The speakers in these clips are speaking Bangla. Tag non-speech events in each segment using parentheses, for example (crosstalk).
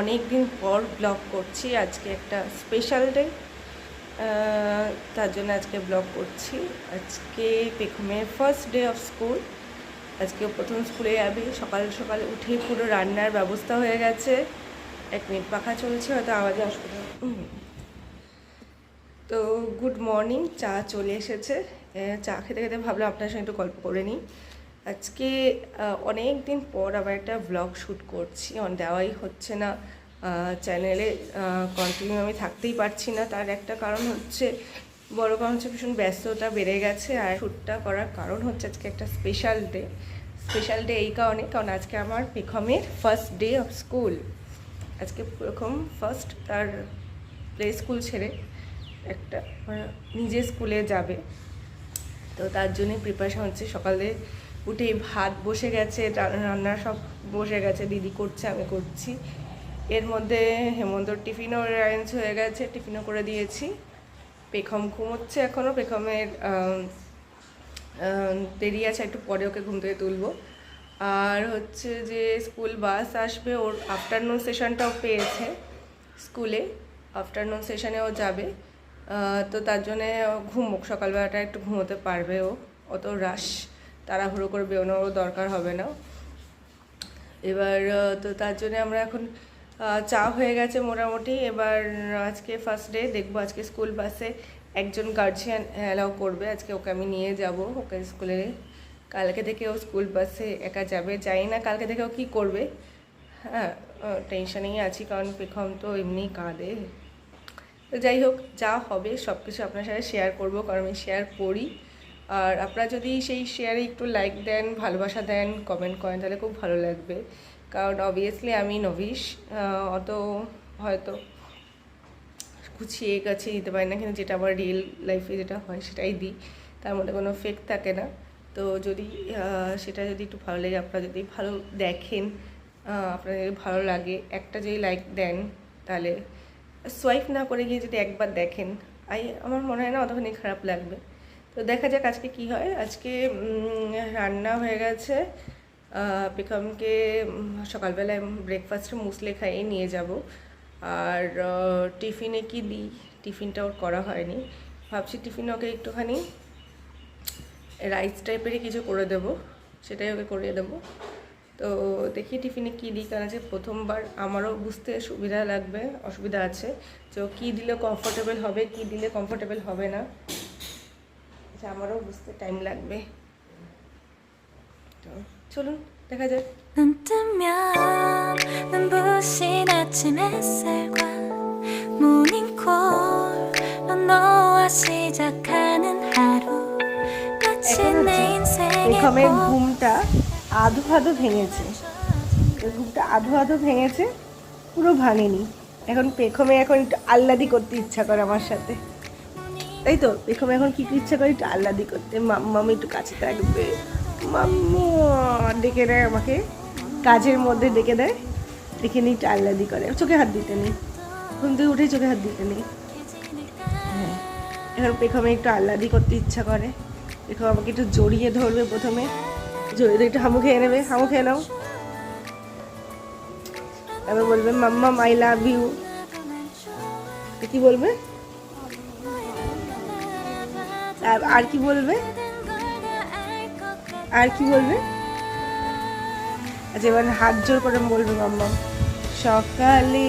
অনেক দিন পর ব্লগ করছি, আজকে একটা স্পেশাল ডে তার জন্য আজকে ব্লগ করছি। আজকে পেখমের ফার্স্ট ডে অফ স্কুল আজকে প্রথম স্কুলে যাবে সকাল সকাল উঠে পুরো রান্নার ব্যবস্থা হয়ে গেছে। এক মিনিট পাখা চলছে, হয়তো আওয়াজে অসুবিধা। তো গুড মর্নিং চা চলে এসেছে। চা খেতে খেতে ভাবলাম আপনার সঙ্গে একটু গল্প করে নিই। আজকে অনেক দিন পর আবার একটা ব্লগ শ্যুট করছি। দেওয়াই হচ্ছে না। চ্যানেলে কন্টিনিউ আমি থাকতেই পারছি না। তার একটা কারণ হচ্ছে, বড় কারণ হচ্ছে ভীষণ ব্যস্ততা বেড়ে গেছে আর শ্যুটটা করার কারণ হচ্ছে আজকে একটা স্পেশাল ডে স্পেশাল ডে এই কারণে, কারণ আজকে আমার পেখমের ফার্স্ট ডে অফ স্কুল আজকে প্রথম ফার্স্ট তার প্লে স্কুল ছেড়ে একটা নিজের স্কুলে যাবে। তো তার জন্য প্রিপারেশন হচ্ছে সকালে উঠেই ভাত বসে গেছে রান্না সব বসে গেছে, দিদি করছে, আমি করছি। এর মধ্যে হেমন্তর টিফিনও অ্যারেঞ্জ হয়ে গেছে, টিফিনও করে দিয়েছি। পেখম ঘুমোচ্ছে এখনও পেখমের দেরি আছে, একটু পরে ওকে ঘুম থেকে তুলবো। আর হচ্ছে যে স্কুল বাস আসবে, ওর আফটারনুন সেশনটাও পেয়েছে স্কুলে। আফটারনুন সেশনে ও যাবে। তো তার জন্যে ঘুমুক, সকালবেলাটা একটু ঘুমোতে পারবে ও, অত রাশ তাড়াহুড়ো করে বেরোনোরও দরকার হবে না। এবার তো তার জন্য আমরা এখন চা হয়ে গেছে মোটামুটি। এবার, আজকে ফার্স্ট ডে দেখব আজকে স্কুল বাসে একজন গার্জিয়ান অ্যালাউ করবে। আজকে ওকে আমি নিয়ে যাব, ওকে স্কুলে কালকে থেকে ও স্কুল বাসে একা যাবে। জানি না কালকে থেকে ও কী করবে। হ্যাঁ টেনশনেই আছি কারণ পেখম তো এমনি কাঁদে। তো যাই হোক, যা হবে সব কিছু আপনার সাথে শেয়ার করব, কারণ আমি শেয়ার করি। আর আপনারা যদি সেই শেয়ারে একটু লাইক দেন ভালোবাসা দেন কমেন্ট করেন তাহলে খুব ভালো লাগবে। কারণ অবভিয়াসলি আমি নভিস অত হয়তো গুছিয়ে কাছে দিতে পারি না কিন্তু যেটা আমার রিয়েল লাইফে যেটা হয় সেটাই দিই। তার মধ্যে কোনো ফেক থাকে না। তো যদি সেটা যদি একটু ভালো লাগে আপনারা যদি ভালো দেখেন আহ, আপনাদের যদি ভালো লাগে একটা যদি লাইক দেন তাহলে সোয়াইপ না করে গিয়ে যদি একবার দেখেন আই আমার মনে হয় না অতখানি খারাপ লাগবে। তো দেখা যাক আজকে কি হয়। আজকে রান্না হয়ে গেছে। পেখমকে সকালবেলায় ব্রেকফাস্টে মুসলে খাইয়ে নিয়ে যাব। আর টিফিনে কি দিই? টিফিনটা ওর করা হয়নি। ভাবছি টিফিনে ওকে একটুখানি রাইস টাইপেরই কিছু করে দেব। সেটাই ওকে করিয়ে দেবো। তো দেখি টিফিনে কী দিই, কারণ যে প্রথমবার আমারও বুঝতে সুবিধা লাগবে, অসুবিধা আছে। তো কী দিলে কমফোর্টেবল হবে, কী দিলে কমফোর্টেবল হবে না। এটা আমারও বুঝতে টাইম লাগবে। তো চলুন দেখা যাক। এখনের ঘুমটা আধু আধো ভেঙেছে। ঘুমটা আধু আধো ভেঙেছে পুরো ভাঙেনি। এখন পেখমে এখন একটু আল্লাদি করতে ইচ্ছা করে আমার সাথে। তাই তো? পেখমে এখন কি কি ইচ্ছা করে একটু আহ্লাদি করতে। মাম্মামি একটু কাছে থাকবে। মাম্মু, ডেকে দেয় আমাকে। কাজের মধ্যে ডেকে দেয়। ডেকে নিয়ে একটু আহ্লাদি করে। চোখে হাত দিতে নেই। ঘুম থেকে উঠেই চোখে হাত দিতে নেই। হ্যাঁ। এখন পেখমে একটু আহ্লাদি করতে ইচ্ছা করে। পেখম আমাকে একটু জড়িয়ে ধরবে প্রথমে। জড়িয়ে একটু হামু খেয়ে নেবে। হামু খেয়ে নাও। তারপর বলবে, মাম্মা আই লাভ ইউ কি বলবে? আর কি বলবে? আর কি বলবে? আচ্ছা এবার হাত জোর করে বলবে মাম্মা। সকালে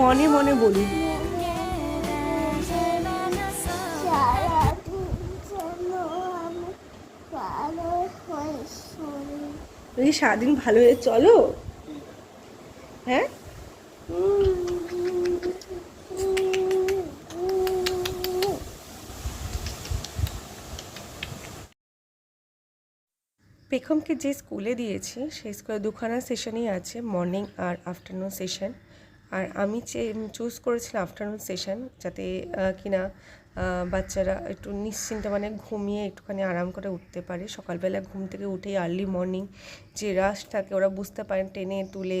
মনে মনে বলি, সারাদিন ভালো হয়ে চলো। হ্যাঁ? পেখমকে যে স্কুলে দিয়েছি, সেই স্কুলে দুখানা সেশনই আছে মর্নিং আর আফটারনুন সেশন আর আমি চুজ করেছিলাম আফটারনুন সেশন যাতে কিনা বাচ্চারা একটু নিশ্চিন্তে মানে ঘুমিয়ে একটুখানি আরাম করে উঠতে পারে। সকালবেলা ঘুম থেকে উঠেই আর্লি মর্নিং যে রাশ থাকে ওরা বুঝতে পারেন টেনে তুলে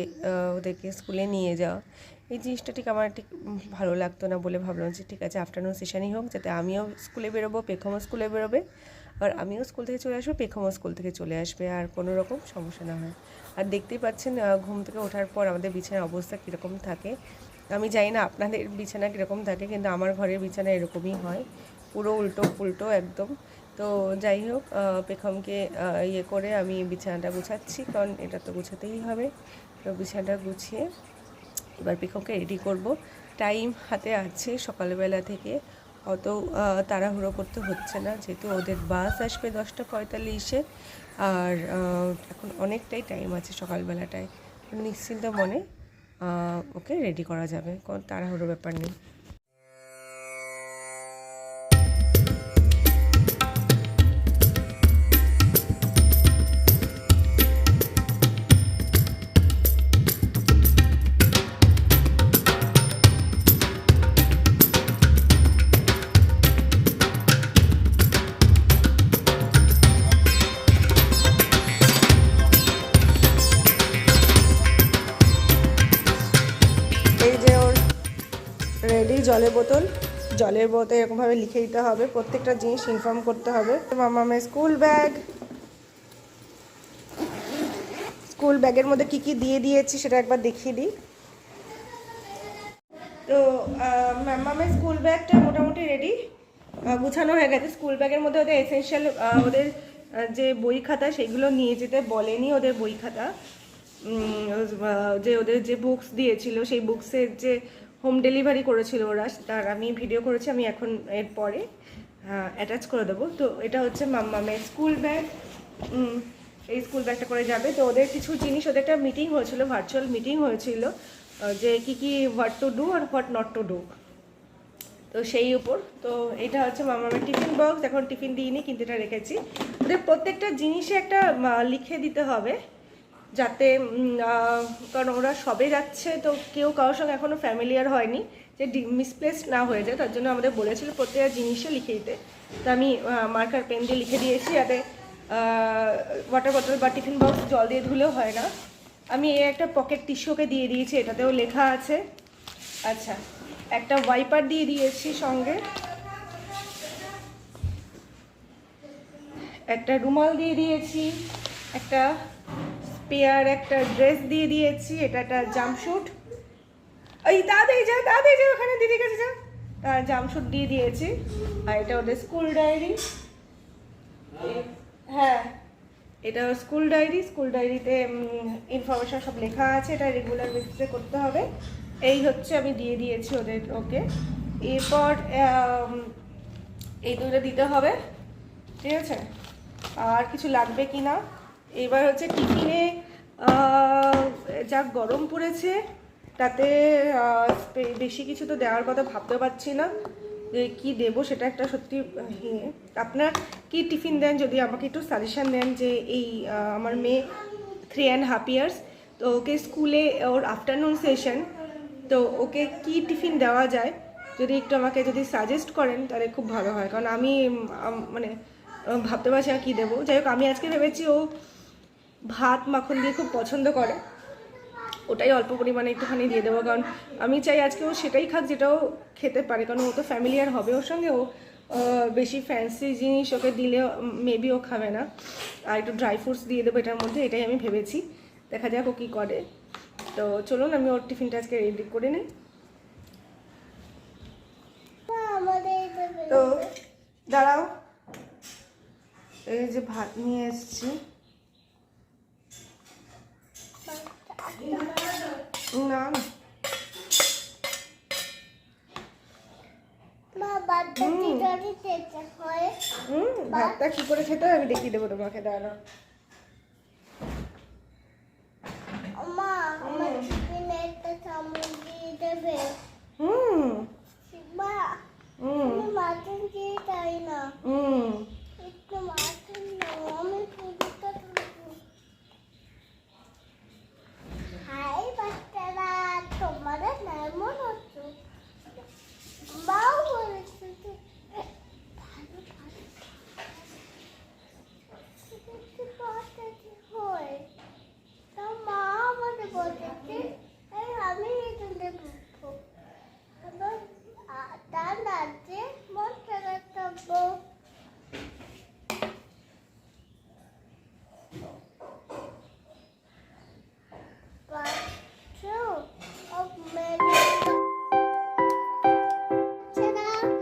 ওদেরকে স্কুলে নিয়ে যাওয়া। এই জিনিসটা ঠিক আমার ঠিক ভালো লাগতো না বলে ভাবলাম যে ঠিক আছে আফটারনুন সেশনই হোক, যাতে আমিও স্কুলে বেরোবো পেখমও স্কুলে বেরোবে। আর আমিও স্কুল থেকে চলে আসব পেখমও স্কুল থেকে চলে আসবে, আর কোনো রকম সমস্যা না হয়। আর দেখতেই পাচ্ছেন ঘুম থেকে ওঠার পর আমাদের বিছানার অবস্থা কীরকম থাকে। আমি জানি না আপনাদের বিছানা কীরকম থাকে, কিন্তু আমার ঘরের বিছানা এরকমই হয়। পুরো উল্টো পুল্টো একদম। তো যাই হোক পেখমকে ইয়ে করে আমি বিছানাটা গুছাচ্ছি, কারণ এটা তো গুছাতেই হবে। তো বিছানাটা গুছিয়ে এবার পিকমকে রেডি করব। টাইম হাতে আছে সকালবেলা থেকে। অত তাড়াহুড়ো করতে হচ্ছে না। যেহেতু ওদের বাস আসবে দশটা পঁয়তাল্লিশে। আর এখন অনেকটাই টাইম আছে সকালবেলাটায়। নিশ্চিন্ত মনে ওকে রেডি করা যাবে। কোনো তাড়াহুড়ো ব্যাপার নেই। জলের বোতল। জলের বোতল এরকমভাবে লিখে দিতে হবে, প্রত্যেকটা জিনিস ইনফর্ম করতে হবে। মামামের স্কুল ব্যাগ স্কুল ব্যাগের মধ্যে কি কি দিয়ে দিয়েছি সেটা একবার দেখিয়ে দিই। তো মামামের স্কুল ব্যাগটা মোটামুটি রেডি গুছানো হয়ে গেছে। স্কুল ব্যাগের মধ্যে ওদের এসেনশিয়াল ওদের যে বই খাতা সেগুলো নিয়ে যেতে বলেনি ওদের বই খাতা। যে ওদের যে বুকস দিয়েছিল, সেই বুকসের যে হোম ডেলিভারি করেছিল ওরা, তার আমি ভিডিও করেছি, আমি এখন এর পরে অ্যাটাচ করে দেবো। তো এটা হচ্ছে মাম্মামের স্কুল ব্যাগ। এই স্কুল ব্যাগটা করে যাবে। তো ওদের কিছু জিনিস, ওদের একটা মিটিং হয়েছিল ভার্চুয়াল মিটিং হয়েছিল যে কি কি হোয়াট টু ডু আর হোয়াট নট টু ডু তো সেই উপর, তো এটা হচ্ছে মামামের টিফিন বক্স এখন টিফিন দিইনি, কিন্তু এটা রেখেছি। ওদের প্রত্যেকটা জিনিসে একটা লিখে দিতে হবে। যাতে কারণ ওরা সবে যাচ্ছে, তো কেউ কারোর সঙ্গে এখনও ফ্যামিলিয়ার হয়নি যে মিসপ্লেস না হয়ে যায়, তার জন্য আমাদের বলেছিল প্রত্যেকটা জিনিসে লিখে দিতে। তো আমি মার্কার পেন দিয়ে লিখে দিয়েছি যাতে ওয়াটার বটল বা টিফিন বক্স জল দিয়ে ধুলেও হয় না। আমি এই একটা পকেট টিস্যুকে দিয়ে দিয়েছি, এটাতেও লেখা আছে। আচ্ছা একটা ওয়াইপার দিয়ে দিয়েছি সঙ্গে। একটা রুমাল দিয়ে দিয়েছি, একটা স্পেয়ার একটা ড্রেস দিয়ে দিয়েছি, এটা একটা জাম্পশুট ওই তাড়াতাড়ি যা তাড়াতাড়ি যা, ওখানে দিদির কাছে যা। তার জাম্পশুট দিয়ে দিয়েছি, আর এটা ওদের স্কুল ডায়েরি। হ্যাঁ এটা স্কুল ডায়েরি, স্কুল ডায়েরিতে ইনফরমেশন সব লেখা আছে, এটা রেগুলার বেসিসে করতে হবে। এই হচ্ছে আমি দিয়ে দিয়েছি ওদের, ওকে। এরপর এই দুটো দিতে হবে, ঠিক আছে? আর কিছু লাগবে কি না এবার হচ্ছে টিফিনে যা গরম পড়েছে, তাতে বেশি কিছু তো দেওয়ার কথা ভাবতে পারছি না। যে কী দেবো সেটা একটা সত্যি। আপনার কি টিফিন দেন যদি আমাকে একটু সাজেশন দেন যে এই আমার মেয়ে থ্রি অ্যান্ড হাফ ইয়ার্স তো ওকে স্কুলে ওর আফটারনুন সেশন তো ওকে কি টিফিন দেওয়া যায়? যদি একটু আমাকে যদি সাজেস্ট করেন, তাহলে খুব ভালো হয়। কারণ আমি মানে ভাবতে পারছি না কী দেবো। যাই হোক, আমি আজকে ভেবেছি ও ভাত মাখন দিয়ে খুব পছন্দ করে। ওটাই অল্প পরিমাণে একটুখানি দিয়ে দেবো, কারণ আমি চাই আজকে ও সেটাই খাক যেটাও খেতে পারে, কারণ ও তো ফ্যামিলিয়ার হবে ওর সঙ্গে। ও বেশি ফ্যান্সি জিনিস ওকে দিলে মেবি ও খাবে না। আর একটু ড্রাই ফ্রুটস দিয়ে দেবো এটার মধ্যে, এটাই আমি ভেবেছি। দেখা যাক ও কী করে। তো চলুন, আমি ওর টিফিনটা আজকে রেডি করে নিই। তো দাঁড়াও। এই যে ভাত নিয়ে এসেছি। না ভাতটা কি করে খেতে হবে আমি দেখিয়ে দেবো তোমাকে দাঁড়া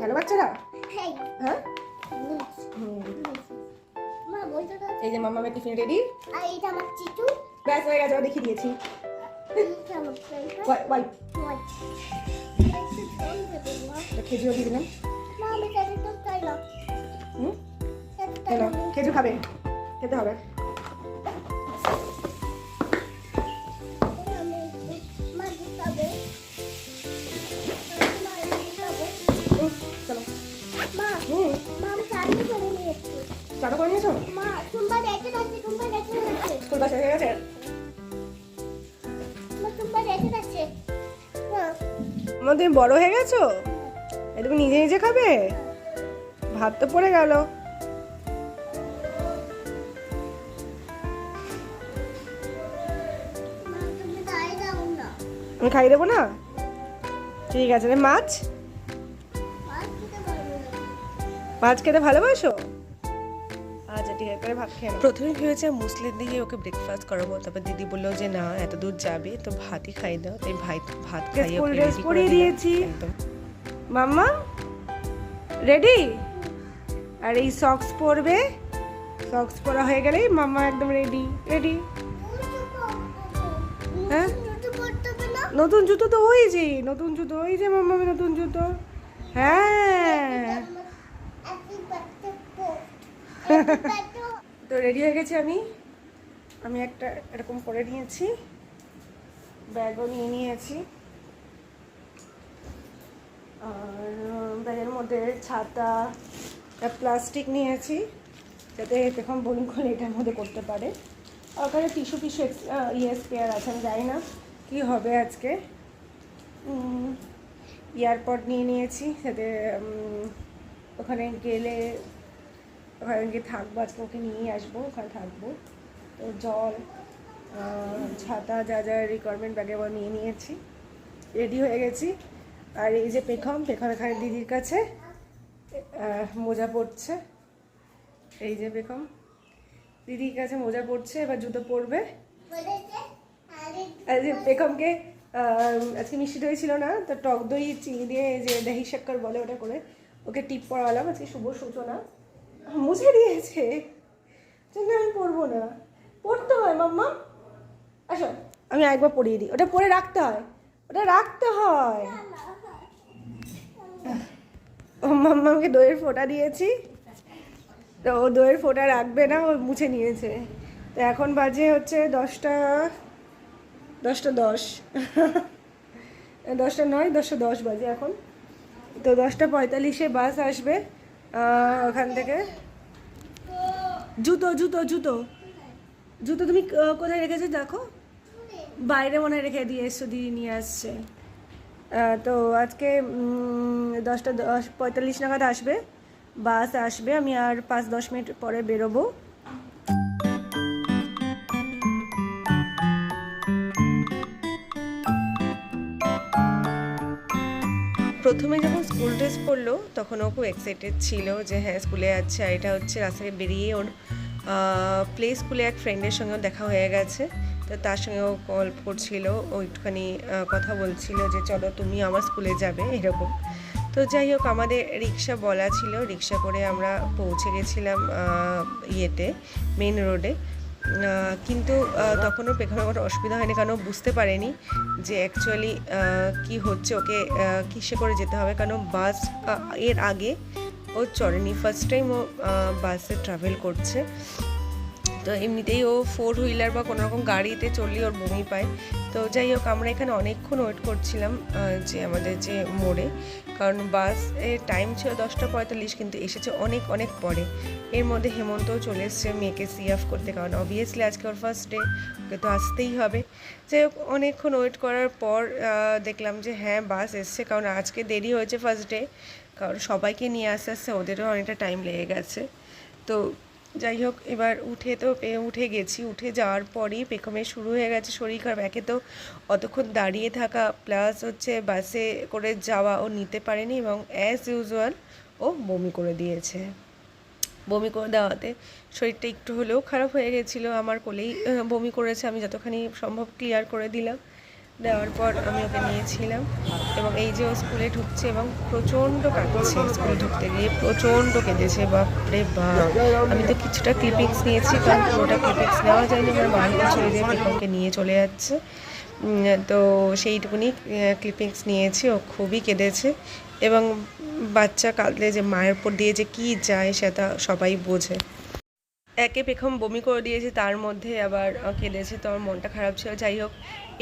ভালো বাচ্চারা? হ্যাঁ।, হ্যাঁ? এই যে মামা আমার টিফিন রেডি। ব্যাস হয়ে গেছে দেখিয়ে দিয়েছি। খেজুর। খেজুর খাবে? খেতে হবে। চাটা করে নিয়েছো বাসা হয়ে গেছে মা তুমি বড় হয়ে গেছো? তুমি নিজে নিজে খাবে? ভাত তো পড়ে গেল। আমি খাই দেবো না? ঠিক আছে মাছ। মাছ খেতে ভালোবাসো? আচ্ছা ঠিক তাহলে ভাত খেয়ে প্রথমে ভেবেছে মুসলিম দিকে ওকে ব্রেকফাস্ট করাবো তারপর দিদি বলল যে না এত দূর যাবে তো ভাতই খাই দাও। তাই ভাই ভাত খাইয়ে ওকে dress করে দিয়েছি। মাম্মা রেডি আর এই সক্স পরবে? সক্স পরা হয়ে গেলেই মাম্মা একদম রেডি রেডি হ্যাঁ? নতুন জুতো তো ওই যে নতুন জুতো ওই যে মাম্মা নতুন জুতো। হ্যাঁ একই বাচ্চা পর একই তো রেডি হয়ে গেছি আমি। আমি একটা এরকম করে নিয়েছি। ব্যাগও নিয়ে নিয়েছি। আর ব্যাগের মধ্যে ছাতা প্লাস্টিক নিয়েছি, যাতে এখন বোলিং করে এটার মধ্যে করতে পারে। আর ওখানে টিস্যু টিস্যু ইয়ে স্পেয়ার আছে, আমি জানি না কী হবে আজকে। এয়ারপড নিয়ে নিয়েছি, যাতে ওখানে গেলে ওখানে গিয়ে থাকব, আজকে ওকে নিয়ে আসব, ওখানে থাকব। তো জল ছাতা, যা যা রিকোয়ারমেন্ট ব্যাগে আবার নিয়ে নিয়েছি রেডি হয়ে গেছি। আর এই যে পেখম পেখম এখানে দিদির কাছে মোজা পড়ছে এই যে পেখম, দিদির কাছে মোজা পড়ছে এবার জুতো পরবে। পেখমকে আজকে মিষ্টি দই ছিল না, তো টক দই, চিনি দিয়ে যে দহি শক্কর বলে ওটা করে ওকে টিপ পরালাম, আজকে শুভ সূচনা। মুছে দিয়েছে। যে আমি পরবো না। পড়তে হয়, মাম্মা। আসো, আমি একবার পরিয়ে দিই। ওটা পরে রাখতে হয়। ওটা রাখতে হয়। মাম্মাকে দইয়ের ফোঁটা দিয়েছি। তো ও দইয়ের ফোঁটা রাখবে না, ও মুছে নিয়েছে। তো এখন বাজে হচ্ছে দশটা দশটা দশ। (laughs) দশটা নয়, দশটা দশ বাজে এখন। তো দশটা পঁয়তাল্লিশে বাস আসবে ওখান থেকে। জুতো জুতো জুতো। জুতো তুমি কোথায় রেখেছো দেখো? বাইরে মনে রেখে দিয়ে এসছো, দিদি নিয়ে আসছে। তো আজকে দশটা দশ, পঁয়তাল্লিশ নাগাদ আসবে। বাস আসবে, আমি আর পাঁচ, দশ মিনিট পরে বেরোবো। প্রথমে যখন স্কুল ড্রেস পরলো, তখন ও খুব এক্সাইটেড ছিল যে হ্যাঁ স্কুলে যাচ্ছে আর এটা হচ্ছে রাস্তায় বেরিয়ে ওর প্লে স্কুলে এক ফ্রেন্ডের সঙ্গেও দেখা হয়ে গেছে। তো তার সঙ্গেও গল্প করছিল, ও একটুখানি কথা বলছিল যে, চলো তুমি আমার স্কুলে যাবে, এরকম। তো যাই হোক, আমাদের রিক্সা বলা ছিল। রিক্সা করে আমরা পৌঁছে গেছিলাম ইয়েতে মেন রোডে কিন্তু তখন পেখানোর কোনো অসুবিধা হয়নি কারণ বুঝতে পারেনি যে অ্যাকচুয়ালি কি হচ্ছে, ওকে কিসে করে যেতে হবে। কারণ বাসের আগে ও চড়েনি। ফার্স্ট টাইম ও বাসে ট্রাভেল করছে। তো এমনিতেই ও ফোর হুইলার বা কোনো রকম গাড়িতে চললে ওর বমি পায়। তো যাই হোক, আমরা এখানে অনেকক্ষণ ওয়েট করছিলাম যে আমাদের যে মোড়ে। কারণ বাস টাইম ছিল দশটা পঁয়তাল্লিশ, কিন্তু এসেছে অনেক অনেক পরে। এর মধ্যে হেমন্তও চলে এসছে মেয়েকে সি অফ করতে। কারণ অবভিয়াসলি আজকে ওর ফার্স্ট ডে ওকে তো আসতেই হবে। যাই হোক, অনেকক্ষণ ওয়েট করার পর দেখলাম যে হ্যাঁ বাস এসছে। কারণ আজকে দেরি হয়েছে ফার্স্ট ডে কারণ সবাইকে নিয়ে আসতে আসতে ওদেরও অনেকটা টাইম লেগে গেছে। তো যাই হোক, এবার উঠে তো উঠে গেছি। উঠে যাওয়ার পরেই পেখমে শুরু হয়ে গেছে শরীর খারাপ। একে তো অতক্ষণ দাঁড়িয়ে থাকা প্লাস হচ্ছে বাসে করে যাওয়া ও নিতে পারেনি এবং অ্যাজ ইউজুয়াল ও বমি করে দিয়েছে। বমি করে দেওয়াতে শরীরটা একটু হলেও খারাপ হয়ে গেছিল। আমার কোলেই বমি করেছে। আমি যতখানি সম্ভব ক্লিয়ার করে দিলাম। দেওয়ার পর আমি ওকে নিয়েছিলাম। এবং এই যে ও স্কুলে ঢুকছে এবং প্রচণ্ড কাঁদছে স্কুলে ঢুকতে গিয়ে, প্রচণ্ড কেঁদেছে, বাপরে বাপ। আমি তো কিছুটা ক্লিপিংস নিয়েছি, কারণ পুরোটা ক্লিপিংস নেওয়া যায়নি, আমার মাকে ছেড়ে দিয়ে পেখমকে নিয়ে চলে যাচ্ছে। তো সেইটুকুনি ক্লিপিংস নিয়েছি, ও খুবই কেঁদেছে। এবং বাচ্চা কাঁদলে যে মায়ের উপর দিয়ে যে কী যায় সেটা সবাই বোঝে। একে পেখম বমি করে দিয়েছে, তার মধ্যে আবার কেঁদেছে। তো আমার মনটা খারাপ ছিল। যাই হোক,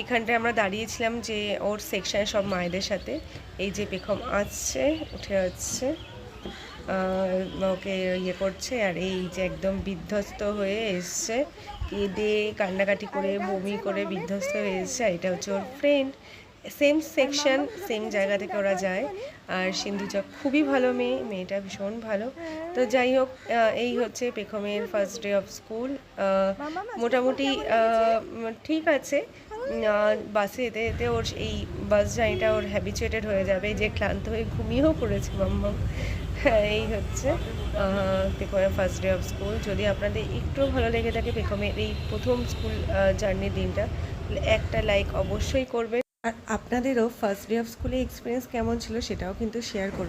এখানটায় আমরা দাঁড়িয়েছিলাম যে ওর সেকশানে সব মায়েদের সাথে। এই যে পেখম আসছে, উঠে আসছে ওকে ইয়ে করছে, আর এই যে একদম বিধ্বস্ত হয়ে এসছে। কেঁদে, কান্নাকাটি করে, বমি করে বিধ্বস্ত হয়ে এসছে এটা হচ্ছে ওর ফ্রেন্ড সেম সেকশন সেম জায়গা থেকে ওরা যায়। আর সিন্ধুচা খুবই ভালো মেয়ে, মেয়েটা ভীষণ ভালো। তো যাই হোক এই হচ্ছে পেখমের ফার্স্ট ডে অফ স্কুল মোটামুটি ঠিক আছে। বাসে যেতে যেতে ওর এই বাস জার্নিটা ওর হ্যাবিচুয়েটেড হয়ে যাবে। যে ক্লান্ত হয়ে ঘুমিয়েও পড়েছে মাম্মা হ্যাঁ এই হচ্ছে। পেখমের ফার্স্ট ডে অফ স্কুল যদি আপনাদের একটু ভালো লেগে থাকে পেখমের এই প্রথম স্কুল জার্নির দিনটা, একটা লাইক অবশ্যই করবেন। আর আপনাদেরও ফার্স্ট ডে অফ স্কুলে এক্সপিরিয়েন্স কেমন ছিল সেটাও কিন্তু শেয়ার করবেন